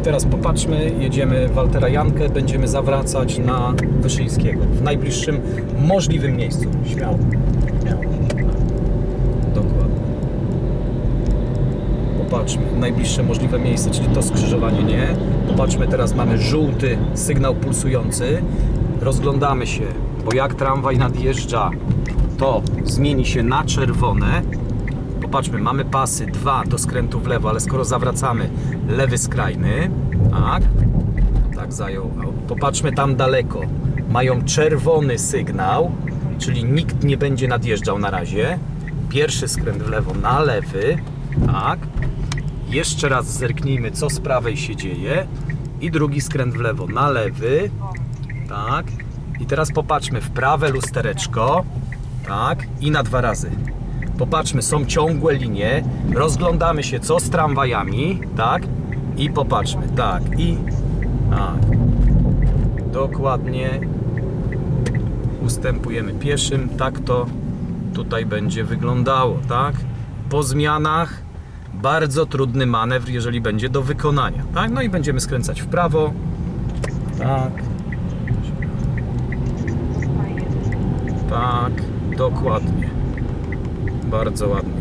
I teraz popatrzmy, jedziemy Waltera Jankę, będziemy zawracać na Wyszyńskiego w najbliższym możliwym miejscu. Śmiało. Dokładnie. Popatrzmy, najbliższe możliwe miejsce, czyli to skrzyżowanie nie. Popatrzmy, teraz mamy żółty sygnał pulsujący. Rozglądamy się, bo jak tramwaj nadjeżdża, to zmieni się na czerwone. Popatrzmy, mamy pasy dwa do skrętu w lewo, ale skoro zawracamy, lewy skrajny, tak, tak zajął. Popatrzmy tam daleko. Mają czerwony sygnał, czyli nikt nie będzie nadjeżdżał na razie. Pierwszy skręt w lewo na lewy, tak. Jeszcze raz zerknijmy, co z prawej się dzieje. I drugi skręt w lewo na lewy, tak. I teraz popatrzmy w prawe lustereczko, tak. I na dwa razy. Popatrzmy, są ciągłe linie. Rozglądamy się, co z tramwajami, tak? I popatrzmy, tak. I tak. Dokładnie. Ustępujemy pieszym. Tak to tutaj będzie wyglądało, tak? Po zmianach bardzo trudny manewr, jeżeli będzie do wykonania, tak? No i będziemy skręcać w prawo. Tak. Tak, dokładnie. Bardzo ładnie.